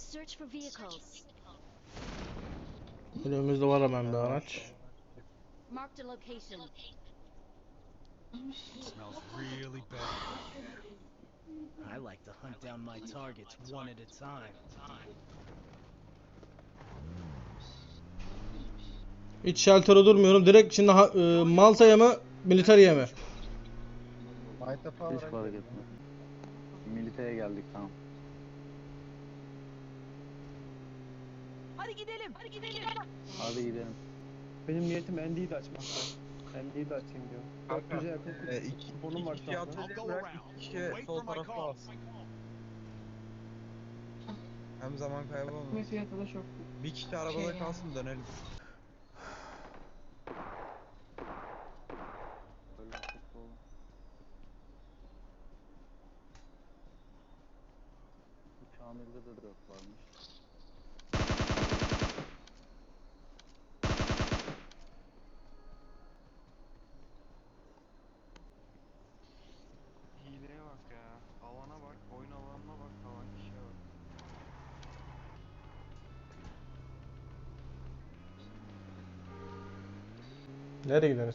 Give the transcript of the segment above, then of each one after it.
Search for vehicles. Önümüzde var hemen bir araç. Marked a location. Smells really bad. I like to hunt down my targets one at a time. Hiç shelter'a durmuyorum. Direkt şimdi ha, e, Malta'ya mı, Militariye mi? Hiç fark etmez. Militeye geldik tamam. Hadi gidelim. Hadi gidelim. Hadi gidelim. Benim niyetim ND'yi de açmakta. ND'yi de açayım diyor. Kanka, 400'e yakın E, iki, kuponum var iki şu anda. bırak iki kişi sol tarafta alsın. Hem zaman kaybı olmaz. fiyatı da çok. Bir kişi arabada kalsın dönelim. Böyle futbol. Bu Kamil'de de drop varmış. Hileye bak ya. Alana bak, oyun alanına bak, kalan kişiye bak. Nereye da.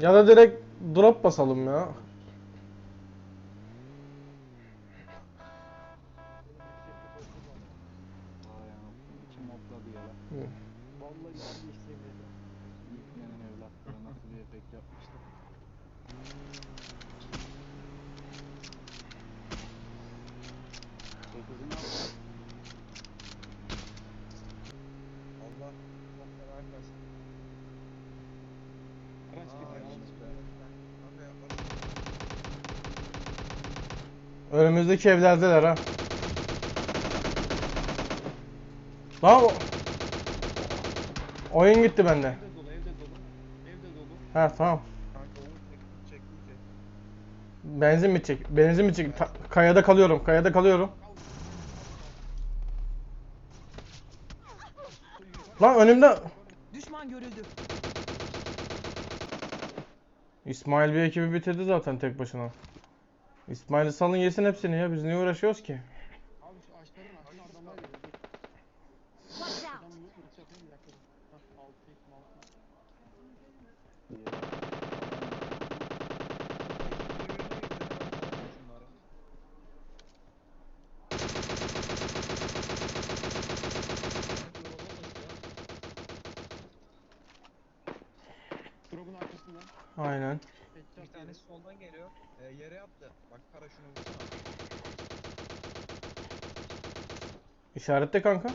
Ya da direkt drop basalım ya. Önümüzdeki evlerdeler ha. Lan o- Oyun gitti bende. Evde dolu, evde dolu. Evde dolu. Ha tamam. Kanka Umut çek, çek, çek. Benzin. Benzin bitecek. Ta- kayada kalıyorum. Kayada kalıyorum. Lan önümde Düşman görüldü. İsmail bir ekibi bitirdi zaten tek başına. İsmail'i salın yesin hepsini ya. Biz niye uğraşıyoruz ki? Abi şu ağaçların arkasına adamlar geliyor. Dur. Watch out. Adam yok mu? Bıçak yapayım mı? Yakalım. Hah, altı ektim, altı. Drop'un arkasında. Aynen. Bir Headshot tanesi soldan geliyor. E, yere yattı. Bak kara şunu vursana. İşarette kanka.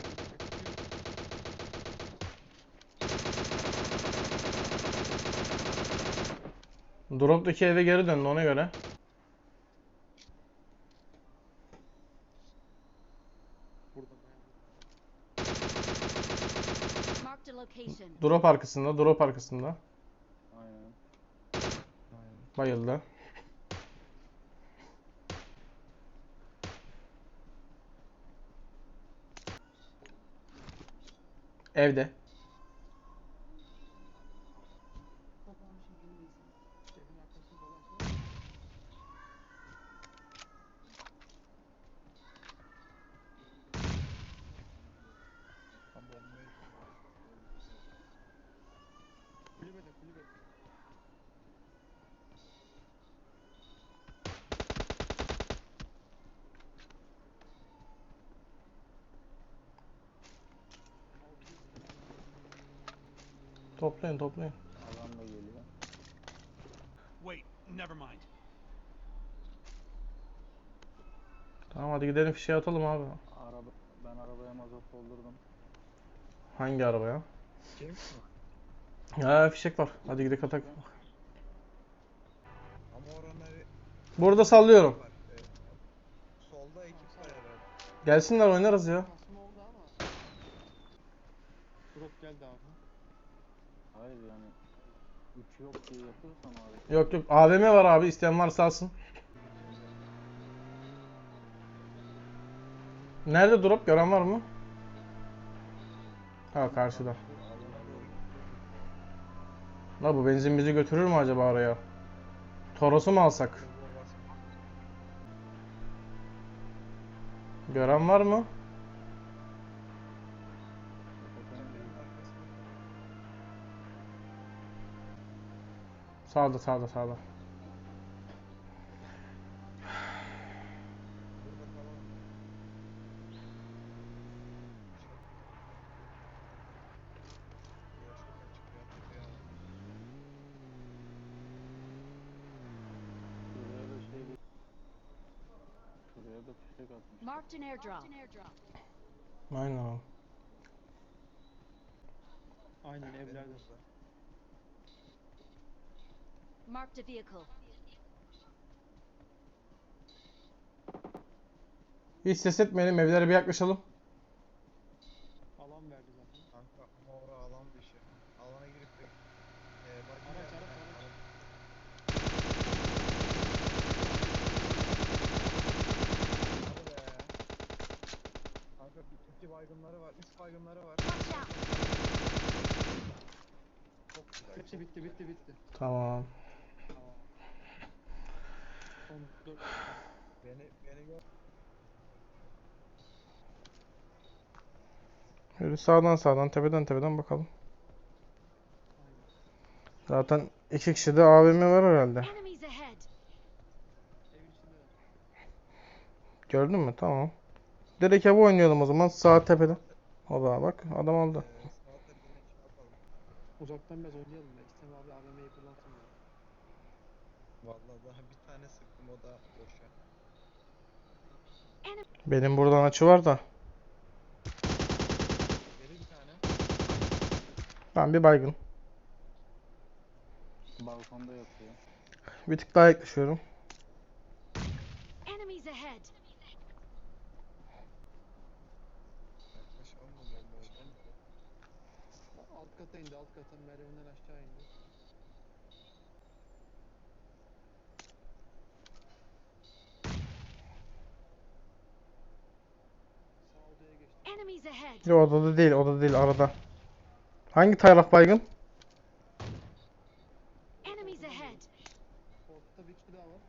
Drop'taki eve geri döndü ona göre. Drop arkasında, drop arkasında. Bayıldı. Evde. Toplayın, toplayın. Adam da geliyor. Wait, never mind. Tamam hadi gidelim fişeği atalım abi. Araba, ben arabaya mazot doldurdum. Hangi arabaya? Kim mi? Ha fişek var. Hadi gidelim atak. Ama oranları Burada sallıyorum. solda ekip var herhalde. Gelsinler oynarız ya. Kasma oldu ama. Drop geldi abi. Hayır yani 3 yok diye yapıyorsan abi. Yok yok AVM var abi isteyen varsa alsın. Nerede drop gören var mı? Ha karşıda. La bu benzin bizi götürür mü acaba araya? Toros'u mu alsak? Gören var mı? Da fişek atmış. Marked an airdrop. Aynen abi. Aynen evlerde. Marked a vehicle. Hiç ses etmeyelim evlere bir yaklaşalım. Alan verdi zaten. Kanka mora alan dışı. Alana girip de e, bagi Araç, araç, Ha, araç. Hadi be. Kanka bir, iki baygınları var, üç baygınları var. Watch out. Çok güzel. Hepsi bitti bitti bitti. Tamam. Dört. Beni, beni gör. Yürü sağdan sağdan tepeden tepeden bakalım. Zaten iki kişi de AVM var herhalde. Gördün mü? Tamam. Direkt eve oynayalım o zaman sağ tepeden. Oba bak adam aldı. Uzaktan biraz oynayalım ya. İstem abi AVM'yi kullansın. Vallahi daha bir tane sıktım o da boşa. Benim buradan açı var da. Geri bir tane. Ben bir baygın. Balkonda yatıyor. Bir tık daha yaklaşıyorum. Yok odada değil odada değil arada. Hangi taraf baygın? Enemies ahead. Ortada bir kişi daha var.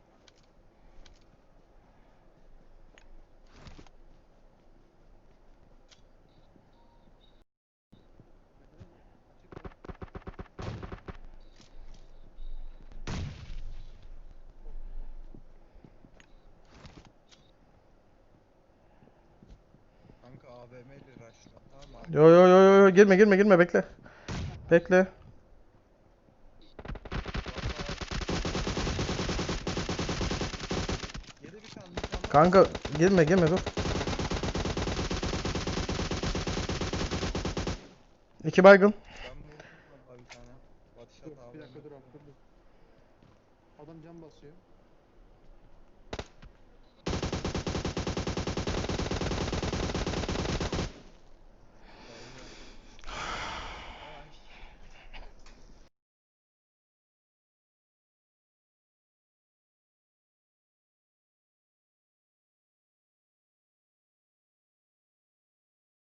Açık var. Tamam? Yo yo yo yo yo girme girme girme bekle. Bekle. Yedi bir tane bir tane daha. Kanka girme girme dur. İki baygın. Ben vurdum bir tane. Dur bir dakika dur abi dur dur. Adam cam basıyor.